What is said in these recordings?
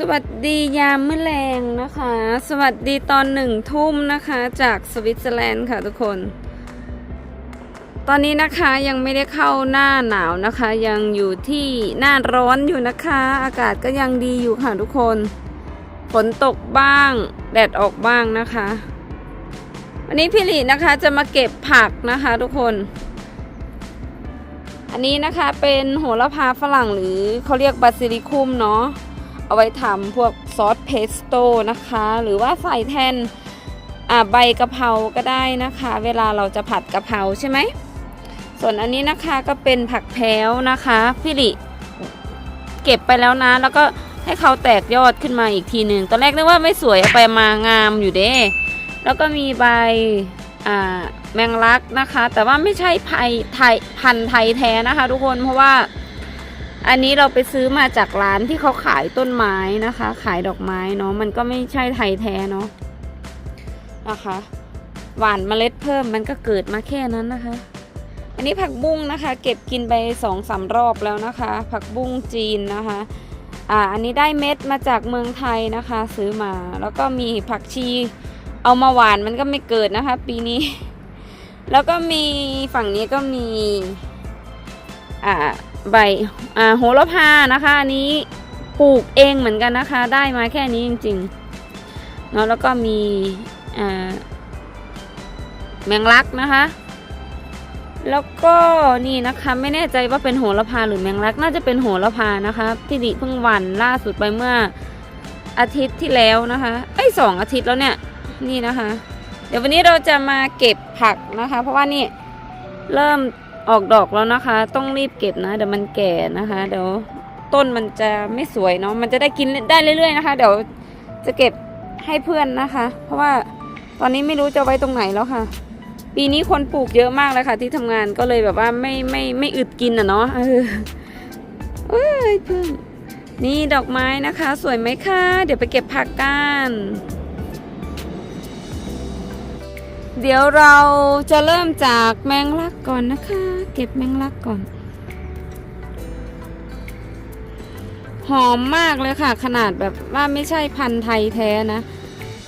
สวัสดียามเมื้อแรงนะคะ สวัสดีตอนหนึ่งทุ่มนะคะ จากสวิตเซอร์แลนด์ค่ะทุกคน ตอนนี้นะคะยังไม่ได้เข้าหน้าหนาวนะคะ ยังอยู่ที่หน้าร้อนอยู่นะคะ อากาศก็ยังดีอยู่ค่ะทุกคนฝนตกบ้าง แดดออกบ้างนะคะ วันนี้พี่หลีนะคะจะมาเก็บผักนะคะทุกคน อันนี้นะคะเป็นโหระพาฝรั่งหรือเขาเรียกบาซิลิคุมเนาะ เอาไว้ทำพวกซอสเพสโต้นะคะ หรือว่าใส่แทนใบกะเพราก็ได้นะคะ เวลาเราจะผัดกะเพราใช่ไหม ส่วนอันนี้นะคะก็เป็นผักแพ้วนะคะพี่ลิเก็บไปแล้วนะ แล้วก็ให้เขาแตกยอดขึ้นมาอีกทีหนึ่งตอนแรกนึกว่าไม่สวยเอาไปมางามอยู่เด้ แล้วก็มีใบแมงลักนะคะ แต่ว่าไม่ใช่ไผ่ไทยพันธุ์ไทยแท้นะคะ ทุกคนเพราะว่า อันนี้เราไปซื้อมาจากร้านที่เขาขายต้นไม้นะคะ ขายดอกไม้เนาะมันก็ไม่ใช่ไทยแท้เนาะนะคะ หวานเมล็ดเพิ่มมันก็เกิดมาแค่นั้นนะคะ อันนี้ผักบุ้งนะคะ เก็บกินไปสองสามรอบแล้วนะคะ ผักบุ้งจีนนะคะอ่าอันนี้ได้เม็ดมาจากเมืองไทยนะคะ ซื้อมาแล้วก็มีผักชีเอามาหวานมันก็ไม่เกิดนะคะ ปีนี้ แล้วก็มีฝั่งนี้ก็มี ใบโหระพานะคะอันนี้ปลูกเองเหมือนกันนะคะ ได้มาแค่นี้จริงๆเนาะแล้วก็มีแมงลักนะคะ แล้วก็นี่นะคะไม่แน่ใจว่าเป็นโหระพาหรือแมงลัก น่าจะเป็นโหระพานะคะพี่ดิเพิ่งหวันล่าสุดไปเมื่ออาทิตย์ที่แล้วนะคะไอ้สองอาทิตย์แล้วเนี่ยนี่นะคะ เดี๋ยววันนี้เราจะมาเก็บผักนะคะ เพราะว่านี่เริ่ม ออกดอกแล้วนะคะ ต้องรีบเก็บนะเดี๋ยวมันแก่นะคะ เดี๋ยวต้นมันจะไม่สวยเนาะมันจะได้กินได้เรื่อยๆนะคะ เดี๋ยวจะเก็บให้เพื่อนนะคะ เพราะว่าตอนนี้ไม่รู้จะไว้ตรงไหนแล้วค่ะ ปีนี้คนปลูกเยอะมากเลยค่ะ ที่ทำงานก็เลยแบบว่าไม่ไม่ไม่อึดกินอะเนาะเออเอ้ยเพื่อนนี่ดอกไม้นะคะ สวยไหมคะเดี๋ยวไปเก็บผักกัน เดี๋ยวเราจะเริ่มจากแมงลักก่อนนะคะ เก็บแมงลักก่อน หอมมากเลยค่ะ ขนาดแบบว่าไม่ใช่พันธุ์ไทยแท้นะ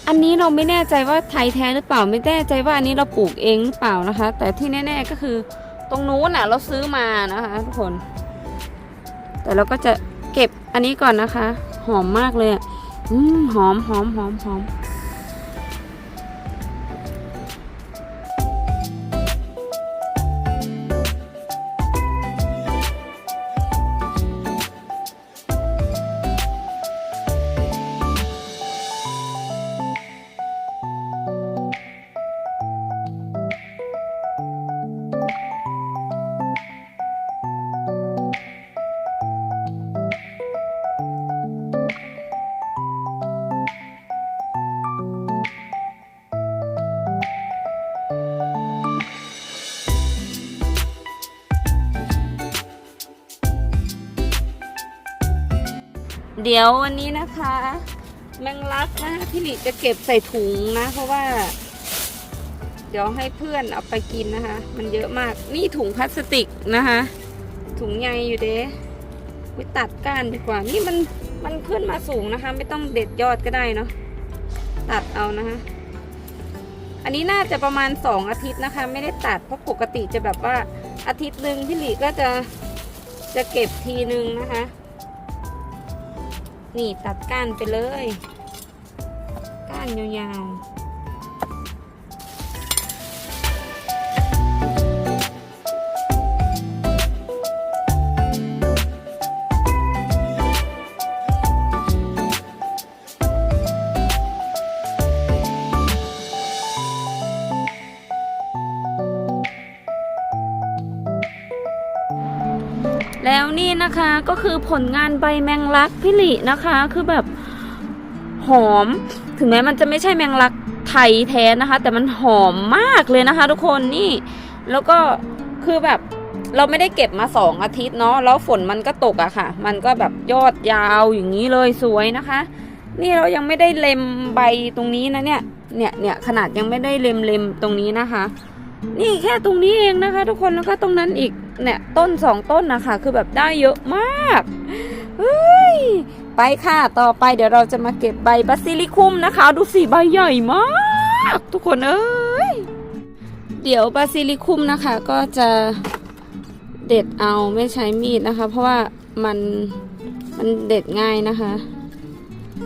อันนี้เราไม่แน่ใจว่าไทยแท้หรือเปล่าไม่แน่ใจว่าอันนี้เราปลูกเองหรือเปล่านะคะ แต่ที่แน่ ๆก็คือตรงนู้นน่ะเราซื้อมานะคะทุกคน แต่เราก็จะเก็บอันนี้ก่อนนะคะ หอมมากเลยอะอืมหอมหอมหอมหอม เดี๋ยววันนี้นะคะ แมงลักนะพี่หลีจะเก็บใส่ถุงนะ เพราะว่า เดี๋ยวให้เพื่อนเอาไปกินนะคะ มันเยอะมากนี่ถุงพลาสติกนะคะ ถุงใยอยู่เด้ไปตัดก้านดีกว่า นี่มันมันขึ้นมาสูงนะคะ ไม่ต้องเด็ดยอดก็ได้เนาะตัดเอานะคะอันนี้น่าจะประมาณสองอาทิตย์นะคะ ไม่ได้ตัดเพราะปกติจะแบบว่าอาทิตย์หนึ่งพี่หลีก็จะจะเก็บทีนึงนะคะ นี่ตัดก้านไปเลย ก้านยาวๆ นี่นะคะก็คือผลงานใบแมงลักพี่หลินะคะ คือแบบหอม ถึงแม้มันจะไม่ใช่แมงลักไทยแท้นะคะ แต่มันหอมมากเลยนะคะ ทุกคนนี่ แล้วก็คือแบบเราไม่ได้เก็บมาสองอาทิตย์เนาะแล้วฝนมันก็ตกอะค่ะ มันก็แบบยอดยาวอย่างนี้เลยสวยนะคะ นี่เรายังไม่ได้เล็มใบตรงนี้นะเนี่ยเนี่ยเนี่ยขนาดยังไม่ได้เล็มเล็มตรงนี้นะคะ นี่แค่ตรงนี้เองนะคะ ทุกคนแล้วก็ตรงนั้นอีก เนี่ยต้นสองต้นนะคะ คือแบบได้เยอะมากเฮ้ยไปค่ะต่อไปเดี๋ยวเราจะมาเก็บใบบาซิลิคุมนะคะ ดูสิใบใหญ่มาก ทุกคนเอ้ยเดี๋ยวบาซิลิคุมนะคะ ก็จะเด็ดเอาไม่ใช้มีดนะคะ เพราะว่ามันมันเด็ดง่ายนะคะ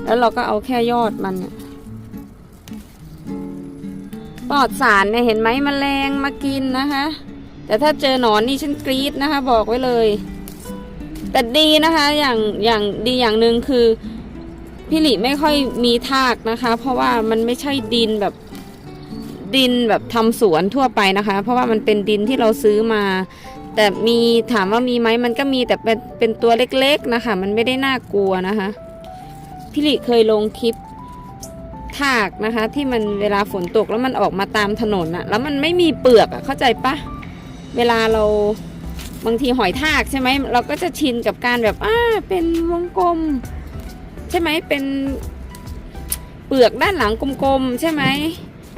แล้วเราก็เอาแค่ยอดมันเนี่ยปลอดสารเนี่ยเห็นไหมมแมลงมากินนะคะ แต่ถ้าเจอหนอนนี่ฉันกรี๊ดนะคะ บอกไว้เลย แต่ดีนะคะอย่างอย่างดีอย่างหนึ่งคือพี่หลีไม่ค่อยมีทากนะคะ เพราะว่ามันไม่ใช่ดินแบบดินแบบทำสวนทั่วไปนะคะ เพราะว่ามันเป็นดินที่เราซื้อมา แต่มีถามว่ามีไหมมันก็มีแต่เป็นเป็นตัวเล็กๆนะคะ มันไม่ได้น่ากลัวนะคะพี่หลีเคยลงคลิปทากนะคะ ที่มันเวลาฝนตกแล้วมันออกมาตามถนนอะแล้วมันไม่มีเปลือกอะเข้าใจปะ เวลาเราบางทีหอยทากใช่ไหมเราก็จะชินกับการแบบอ่าเป็นวงกลม ใช่ไหมเป็นเปลือกด้านหลังกลมๆใช่ไหม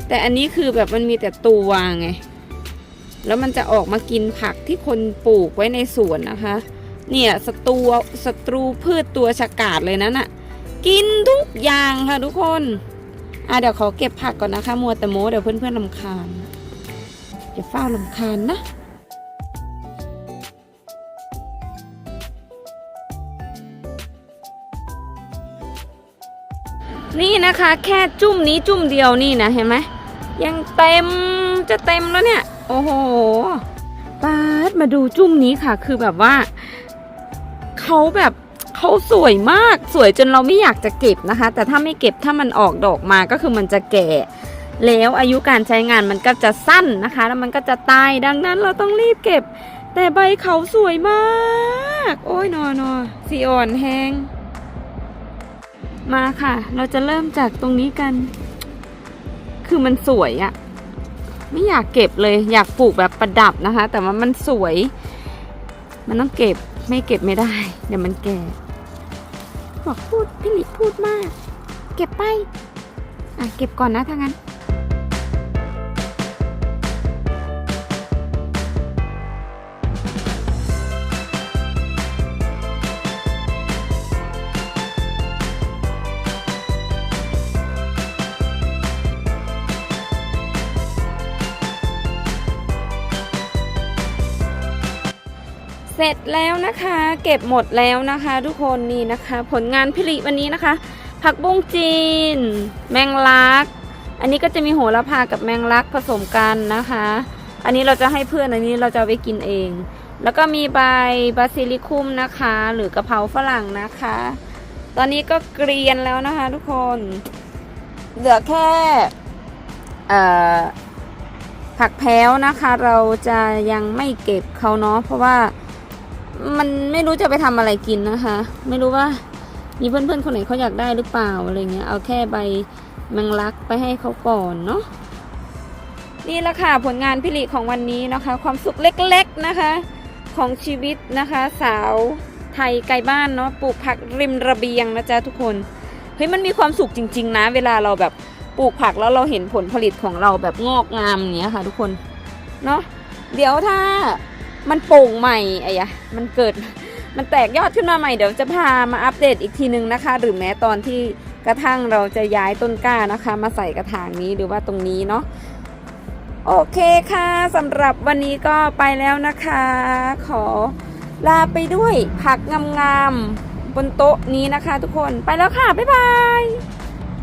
แต่อันนี้คือแบบมันมีแต่ตัวไงแล้วมันจะออกมากินผักที่คนปลูกไว้ในสวนนะคะ เนี่ยศัตรูศัตรูพืชตัวฉกาจเลยนั่นอะกินทุกอย่างค่ะทุกคนอะเดี๋ยวขอเก็บผักก่อนนะคะ มัวแต่โมเดี๋ยวเพื่อนๆลำคาญอย่าเฝ้าลำคาญนะ นี่นะคะ แค่จุ่มนี้จุ่มเดียวนี่นะเห็นไหมยังเต็มจะเต็มแล้วเนี่ย โอ้โหปาดมาดูจุ่มนี้ค่ะ คือแบบว่าเขาแบบเขาสวยมากสวยจนเราไม่อยากจะเก็บนะคะ แต่ถ้าไม่เก็บถ้ามันออกดอกมาก็คือมันจะแก่ แล้วอายุการใช้งานมันก็จะสั้นนะคะ แล้วมันก็จะตายดังนั้นเราต้องรีบเก็บ แต่ใบเขาสวยมาก โอ้ยนอนอสีอ่อนแห้ง มาค่ะ เราจะเริ่มจากตรงนี้กัน คือมันสวยอะไม่อยากเก็บเลยอยากปลูกแบบประดับนะคะ แต่ว่ามันสวย มันต้องเก็บไม่เก็บไม่ได้ เดี๋ยวมันแก่บอกพูดพี่หลิพูดมาก เก็บไป อะเก็บก่อนนะถ้างั้น เสร็จแล้วนะคะ เก็บหมดแล้วนะคะ ทุกคนนี่นะคะ ผลงานพิริวันนี้นะคะ ผักบุ้งจีน แมงลัก อันนี้ก็จะมีโหระพากับแมงลักผสมกันนะคะ อันนี้เราจะให้เพื่อนอันนี้เราจะไปกินเอง แล้วก็มีใบบาซิลิคุมนะคะ หรือกะเพราฝรั่งนะคะ ตอนนี้ก็เกรียนแล้วนะคะ ทุกคน เหลือแค่ผักแพ้วนะคะ เราจะยังไม่เก็บเขาเนาะเพราะว่า มันไม่รู้จะไปทำอะไรกินนะคะ ไม่รู้ว่ามีเพื่อนๆคนไหนเขาอยากได้หรือเปล่าอะไรเงี้ยเอาแค่ใบแมงลักไปให้เขาก่อนเนาะนี่แหละค่ะผลงานพิริของวันนี้นะคะ ความสุขเล็กๆนะคะของชีวิตนะคะ สาวไทยไกลบ้านเนาะปลูกผักริมระเบียงนะจ๊ะทุกคนเฮ้ยมันมีความสุขจริง ๆ นะ เวลาเราแบบปลูกผักแล้วเราเห็นผลผลิตของเราแบบงอกงามอย่างเงี้ยค่ะ ทุกคนเนาะเดี๋ยวถ้า มันโป่งใหม่ไอ้ยะมันเกิดมันแตกยอดขึ้นมาใหม่เดี๋ยวจะพามาอัปเดตอีกทีนึงนะคะ หรือแม้ตอนที่กระทั่งเราจะย้ายต้นกล้านะคะ มาใส่กระถางนี้หรือว่าตรงนี้เนาะโอเคค่ะสำหรับวันนี้ก็ไปแล้วนะคะ ขอลาไปด้วยผักงามๆบนโต๊ะนี้นะคะทุกคนไปแล้วค่ะ บ๊ายบาย